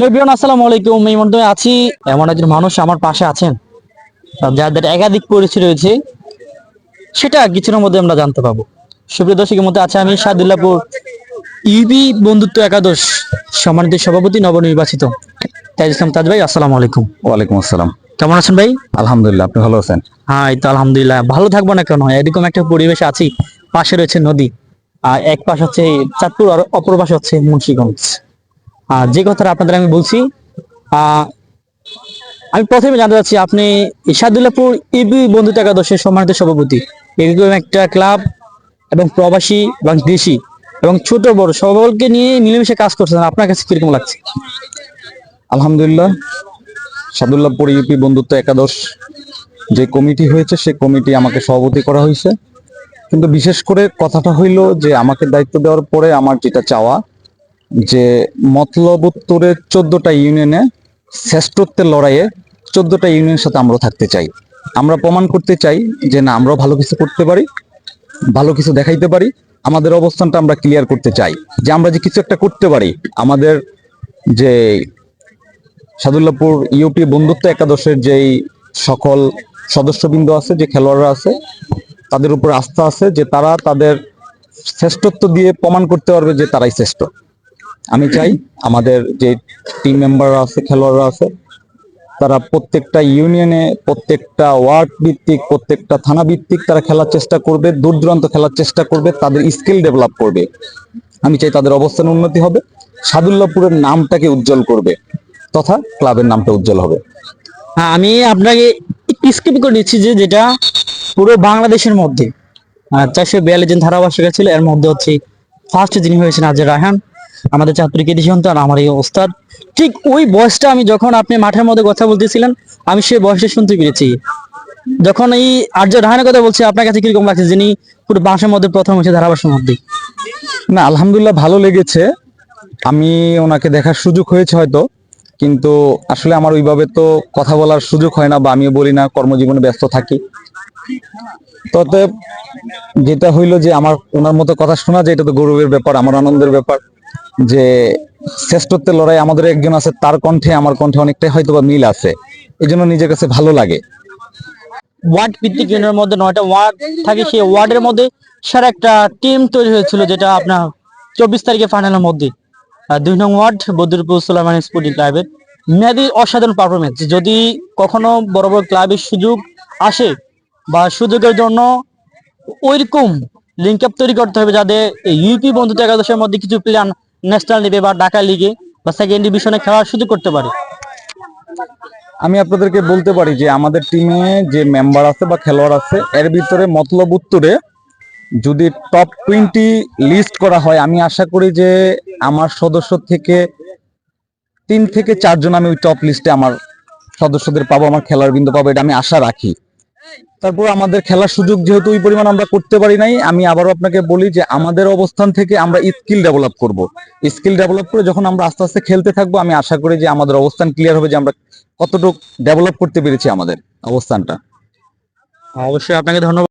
Hello বিয়ন আসসালামু আলাইকুম। এই মধ্যে আছি এমন একজন মানুষ আমার পাশে আছেন। যাদের একাধিক পরিচয় রয়েছে সেটা কিছুর মধ্যে আমরা জানতে পাবো। সুপ্রিয় দর্শকের মধ্যে আছে আমি সাদুল্লাপুর ইউবি বন্ধুত্ব একাদশ সম্মানিত সভাপতি নবনির্বাচিত। তাজ ইসলাম তাজ ভাই আসসালামু আলাইকুম। ওয়ালাইকুম আসসালাম। কেমন আছেন ভাই? আলহামদুলিল্লাহ আপনি ভালো আছেন? হ্যাঁ এই তো আলহামদুলিল্লাহ। ভালো থাকব না কেন? এরকম একটা পরিবেশ আছি পাশে রয়েছে নদী। আর এক পাশ হচ্ছে চাঁদপুর আর অপর পাশে হচ্ছে মুন্সিগঞ্জ। আর যে কথাটা আপনাদের আমি বলছি আমি প্রথমে জানতে চাচ্ছি, আপনি ইসাদুল্লাপুর ইবি বন্ধুত্ব একাদশের সম্মানিত সভাপতি। এরকম একটা ক্লাব এবং প্রবাসী এবং দেশি এবং ছোট বড় সকলকে নিয়ে মিলেমিশে কাজ করছেন, আপনার কাছে কীরকম লাগছে? আলহামদুলিল্লাহ সাদুল্লাহপুর ইউপি বন্ধুত্ব একাদশ যে কমিটি হয়েছে, সে কমিটি আমাকে সভাপতি করা হয়েছে। কিন্তু বিশেষ করে কথাটা হইল যে, আমাকে দায়িত্ব দেওয়ার পরে আমার যেটা চাওয়া যে মতলব উত্তরের চোদ্দটা ইউনিয়নে শ্রেষ্ঠত্বের লড়াইয়ে চোদ্দটা ইউনিয়নের সাথে আমরা থাকতে চাই। আমরা প্রমাণ করতে চাই যে না, আমরাও ভালো কিছু করতে পারি, ভালো কিছু দেখাইতে পারি, আমাদের অবস্থানটা আমরা ক্লিয়ার করতে চাই। যে আমরা যে কিছু একটা করতে পারি, আমাদের যে সাদুল্লাপুর ইউপি বন্ধুত্ব একাদশের যেই সকল সদস্যবৃন্দ আছে, যে খেলোয়াড়রা আছে, তাদের উপর আস্থা আছে যে তারা তাদের শ্রেষ্ঠত্ব দিয়ে প্রমাণ করতে পারবে যে তারাই শ্রেষ্ঠ। আমি চাই আমাদের যে টিম মেম্বাররা আছে, খেলোয়াড়রা আছে, তারা প্রত্যেকটা ইউনিয়নে প্রত্যেকটা ওয়ার্ড ভিত্তিক, প্রত্যেকটা থানা ভিত্তিক তারা খেলার চেষ্টা করবে দূর দূরান্ত খেলার চেষ্টা করবে, তাদের স্কিল ডেভেলপ করবে। আমি চাই তাদের অবস্থান উন্নতি হবে, সাদুল্লাপুরের নামটাকে উজ্জ্বল করবে, তথা ক্লাবের নামটা উজ্জ্বল হবে। হ্যাঁ আমি আপনাকে স্কিপ করে দিচ্ছি যে যেটা পুরো বাংলাদেশের মধ্যে চারশো বিয়াল্লিশ জন ধারাভাষ্যিক ছিল, এর মধ্যে হচ্ছে ফার্স্ট যিনি হয়েছেন আজের রায়হান। আমাদের ছাত্রী কৃতি সন্তান আমার এই ওস্তাদ ঠিক ওই বয়সটা আমি যখন আপনি মাঠের মধ্যে কথা বলতেছিলেন, আমি সেই বয়সটা শুনতে পেরেছি। যখন এই আর্য রায়হানের কথা বলছি, আপনার কাছে কীরকম লাগছে যিনি পুরো বাংলার মধ্যে প্রথম হয়েছে ধারাভাষ্যের মধ্যে? না, আলহামদুলিল্লাহ ভালো লেগেছে। আমি ওনাকে দেখার সুযোগ হয়েছে হয়তো, কিন্তু আসলে আমার ওইভাবে তো কথা বলার সুযোগ হয় না বা আমিও বলি না, কর্মজীবনে ব্যস্ত থাকি। তবে যেটা হইল যে আমার ওনার মতো কথা শোনা যায় এটা তো গৌরবের ব্যাপার, আমার আনন্দের ব্যাপার যে শ্রেষ্ঠত্বের লড়াই আমাদের একজন আছে, তার কণ্ঠে আমার কণ্ঠে অনেকটাই হয়তো বা মিল আছে। এই জন্য নিজের কাছে ভালো লাগে। ওয়ার্ড ভিত্তিক ইউনিয়নের মধ্যে নয়টা ওয়ার্ড থাকে, সেই ওয়ার্ডের মধ্যে সারা একটা টিম তৈরি হয়েছিল, যেটা আপনার চব্বিশ তারিখে ফাইনালের মধ্যে। দুই নং ওয়ার্ড বদরপুর সুলাইমান স্পোর্টিং ক্লাবের মেয়াদি অসাধারণ পারফরমেন্স যদি কখনো বড় বড় ক্লাবের সুযোগ আসে বা সুযোগের জন্য ওইরকম লিঙ্ক আপ তৈরি করতে হবে যাদের ইউপি বন্ধুত্ব একাদশের মধ্যে কিছু প্লেয়ার ন্যাশনাল লিগে বা ঢাকা লিগে বা সেকেন্ড ডিভিশনে খেলার সুযোগ করতে পারে। আমি আপনাদেরকে বলতে পারি যে আমাদের টিমে যে মেম্বার আছে বা খেলোয়াড় আছে, এর ভিতরে মতলব উত্তরে যদি টপ টোয়েন্টি লিস্ট করা হয়, আমি আশা করি যে আমার সদস্য থেকে তিন থেকে চারজন আমি ওই টপ লিস্টে আমার সদস্যদের পাবো, আমার খেলার বিন্দু পাবো, এটা আমি আশা রাখি। তারপর আমাদের খেলার সুযোগ যেহেতু ওই পরিমাণ আমরা করতে পারি নাই, আমি আবারও আপনাকে বলি যে আমাদের অবস্থান থেকে আমরা স্কিল ডেভেলপ করব। স্কিল ডেভেলপ করে যখন আমরা আস্তে আস্তে খেলতে থাকব, আমি আশা করি যে আমাদের অবস্থান ক্লিয়ার হবে যে আমরা কতটুকু ডেভেলপ করতে পেরেছি আমাদের অবস্থানটা। অবশ্যই, আপনাকে ধন্যবাদ।